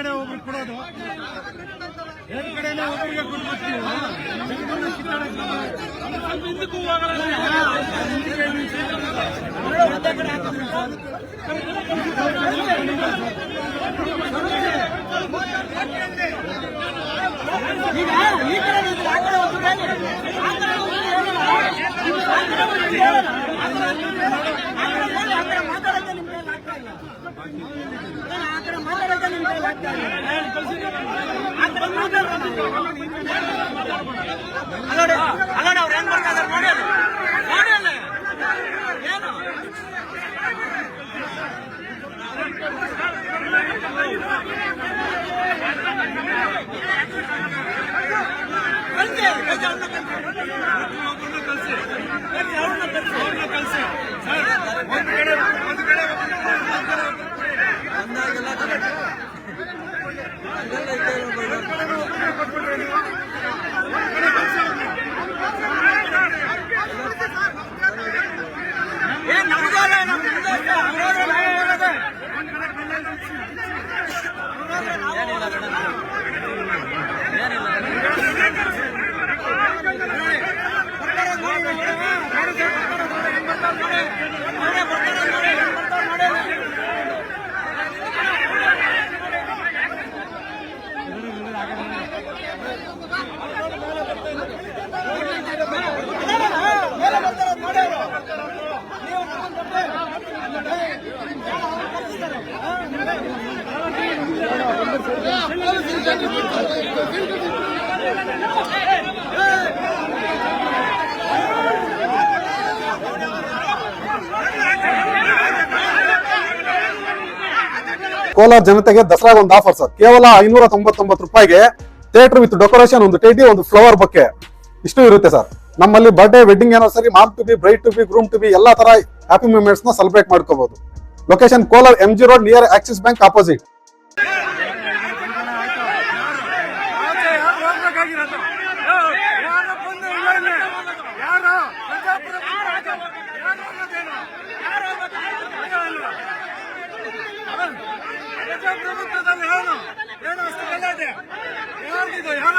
ಕಡೆ ಒಬ್ರು ಕೊಡೋದು ಎರಡು ಕಡೆನೇ ಒಬ್ಬರಿಗೆ ಕೊಟ್ಬಿಡ್ತೀವಿ ಅಲ್ಲೋಡಿ, ಅಲ್ಲೋಡಿ, ಅವ್ರು ಹೆಂಗ್ ಇದಾರೆ ನೋಡಿ ಅಲ್ಲಿ. ಏನು ஒப்புதல் ಕೋಲಾರ ಜನತೆಗೆ ದಸರಾಗ ಒಂದು ಆಫರ್ ಸರ್ ಕೇವಲ ಐನೂರ ತೊಂಬತ್ತೊಂಬತ್ತು ರೂಪಾಯಿಗೆ ಥಿಯೇಟರ್ ವಿತ್ ಡೆಕೋರೇಷನ್ ಒಂದು ಟೇಟಿ ಒಂದು ಫ್ಲವರ್ ಬೊಕ್ಕೆ ಇಷ್ಟು ಇರುತ್ತೆ ಸರ್ ನಮ್ಮಲ್ಲಿ birthday wedding anniversary mom to be bride to be groom to be ಎಲ್ಲಾ ತರ ಹ್ಯಾಪಿ ಮೂಮೆಂಟ್ಸ್ನ ಸೆಲೆಬ್ರೇಟ್ ಮಾಡ್ಕೋಬಹುದು location Kolar M G road near Axis bank opposite ಪ್ರಭುತ್ವದಲ್ಲಿ ಯಾರು ಯಾರೋ